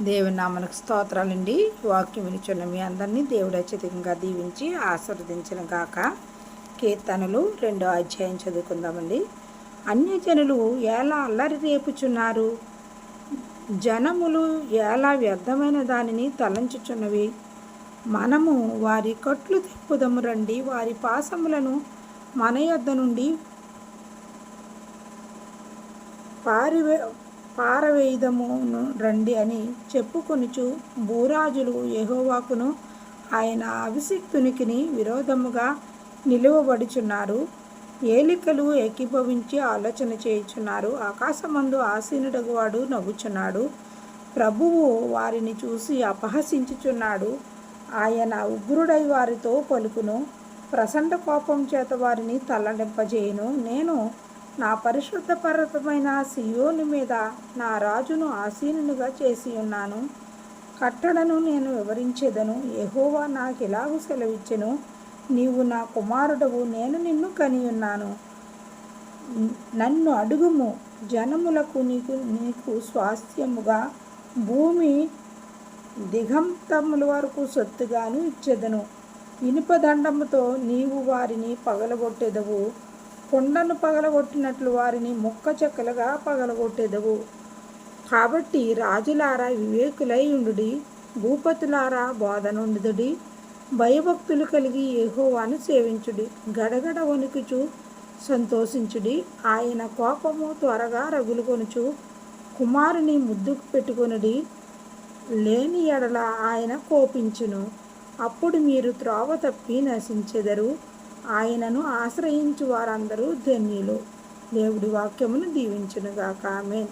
దేవుని నామనకు స్తోత్రాలండి. వాక్యం వినిచున్న మీ అందరినీ దేవుడు అత్యధికంగా దీవించి ఆశీర్వదించిన గాక. కీర్తనలు రెండో అధ్యాయం చదువుకుందామండి. అన్యజనులు ఎలా అల్లరి రేపుచున్నారు? జనములు ఎలా వ్యర్థమైన దానిని తలంచుచున్నవి? మనము వారి కట్లు తిప్పుదము రండి. వారి పాసములను మన యొద్ద నుండి పారివే పారవేయుదమును రండి అని చెప్పుకొనుచు భూరాజులు యహోవాకును ఆయన అభిషిక్తునికిని విరోధముగా నిలువబడుచున్నారు. ఏలికలు ఏకీభవించి ఆలోచన చేయుచున్నారు. ఆకాశమందు ఆసీనుడగువాడు నవ్వుచున్నాడు. ప్రభువు వారిని చూసి అపహసించుచున్నాడు. ఆయన ఉగ్రుడై వారితో పలుకును. ప్రసండ కోపం చేత వారిని తల్లడింపజేయను నేను నా పరిశుద్ధ పర్వతమైన సియోను మీద నా రాజును ఆసీనునిగా చేసి ఉన్నాను. కట్టడను నేను వివరించేదను. ఎహోవా నాకు ఎలాగూ సెలవిచ్చెను? నీవు నా కుమారుడవు నేను నిన్ను కని ఉన్నాను నన్ను అడుగుము. జనములకు నీకు నీకు స్వాస్థ్యముగా భూమి దిగంతముల వరకు సొత్తుగాను ఇచ్చేదను. ఇనుప దండముతో నీవు వారిని పగలగొట్టెదవు. కొండను పగలగొట్టినట్లు వారిని ముక్క చెక్కలుగా పగలగొట్టెదవు. కాబట్టి రాజులారా వివేకులై ఉండుడి భూపతులారా బోధనుండుదుడి భయభక్తులు కలిగి ఏహోవాను సేవించుడి గడగడ వణుకుచు సంతోషించుడి ఆయన కోపము త్వరగా రగులుకొనుచు కుమారుని ముద్దుకు పెట్టుకొనుడి లేని ఎడల ఆయన కోపించును. అప్పుడు మీరు త్రోవ తప్పి నశించెదరు. ఆయనను ఆశ్రయించు వారందరూ ధన్యులు. దేవుడి వాక్యమును దీవించునుగాక. ఆమెన్.